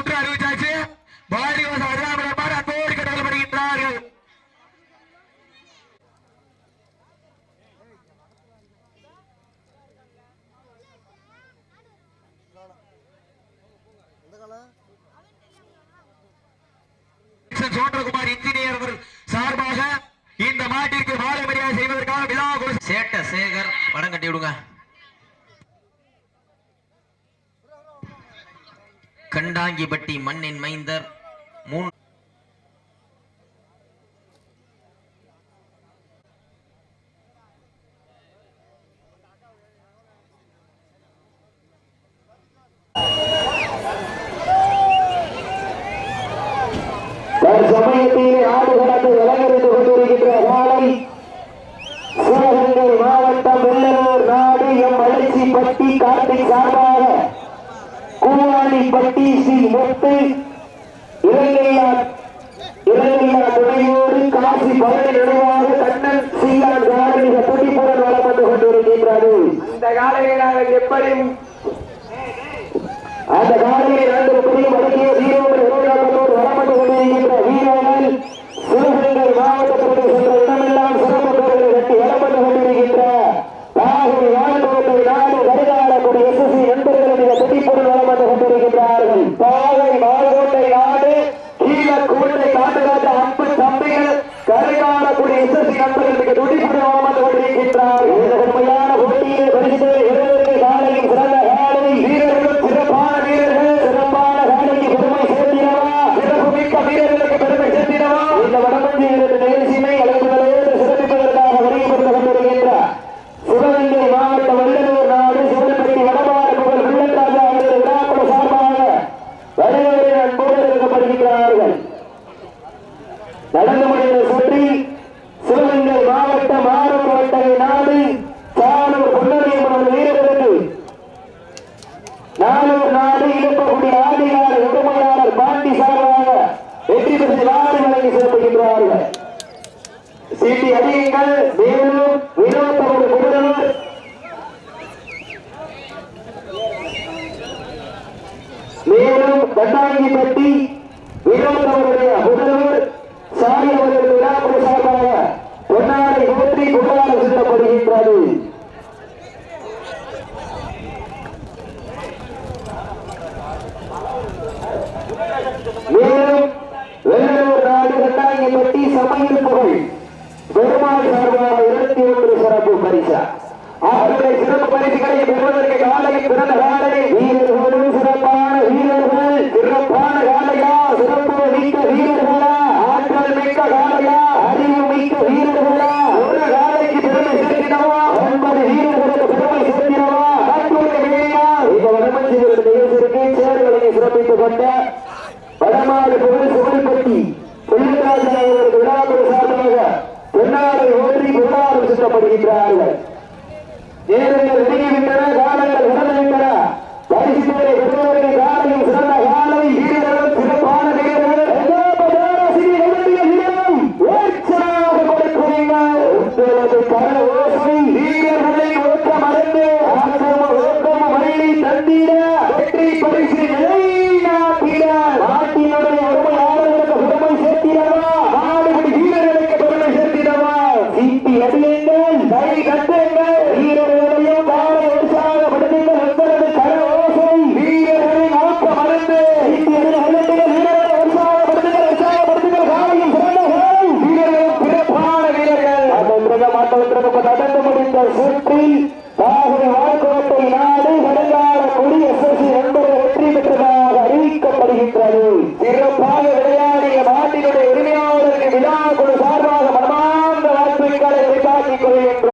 சுற்று அறிவித்தாச்சு பாரி வசதிராமர் அன்போடு கடத்தப்படுகின்றார்கள் சோன்றகுமார் இன்ஜினியர் அவர்கள் சார்பாக இந்த மாட்டிற்கு மாலை மரியாதை செய்வதற்காக விழா சேட்ட சேகர் படம் கட்டி விடுங்க கண்டாங்கிப்பட்டி மண்ணின் மைந்தர். மூன் தற்சமயத்தில் ஆடு கடந்து விலகெடுத்து கொண்டிருக்கின்ற காலை கூவாணிப்பட்டி ஸ்ரீ முத்து இலங்கையார் இலங்கையார் துணையோடு காசி பழனி நினைவாக கண்ணன் காடு மிக துடிப்புடன் வளம் வந்து கொண்டிருக்கின்றது. அந்த காலையை நாங்கள் எப்படி அந்த காலையை நான்கு புதிய வடக்கிய வீரோடு நாடு வழங்கி சீட்டி அடியுங்கள் மேலும் குமரனூர் மேலும் பரிசுகளை பெறுவதற்கு காலையில் பிறந்த காலை. வீரர்களும் சிறப்பான வீரர்கள் சிறப்பான காலையா? சிறப்பு மிக்க வீரர்களா ஆற்றல் மிக்க காலையா? அறிவு மிக்க வீரர்களா ஒரு காலைக்கு பெருமை சேர்க்கிறவா? ஒன்பது வீரர்களுக்கு பெருமை சேர்க்கிறவா? காட்டுவது இந்த வடமஞ்சிகளுடைய நிகழ்ச்சிக்கு சேர்களை சிறப்பித்துக் கொண்ட வடமாறு பொருள் சுகல்பட்டி புள்ளிராஜன் அவர்களுக்கு விழாக்குழு சார்பாக பொன்னாடை ஓடி பொன்னாடு சுற்றப்படுகின்றார்கள். நேரங்கள் அதற்கு மாற்றத்திற்கு நடந்து முடிந்த சுற்றில் தாகை வாழ்க்கோட்டை நாடு வருங்கால குடி எஸ்எஸ்சி வெற்றி பெற்றதாக அறிவிக்கப்படுகின்றது.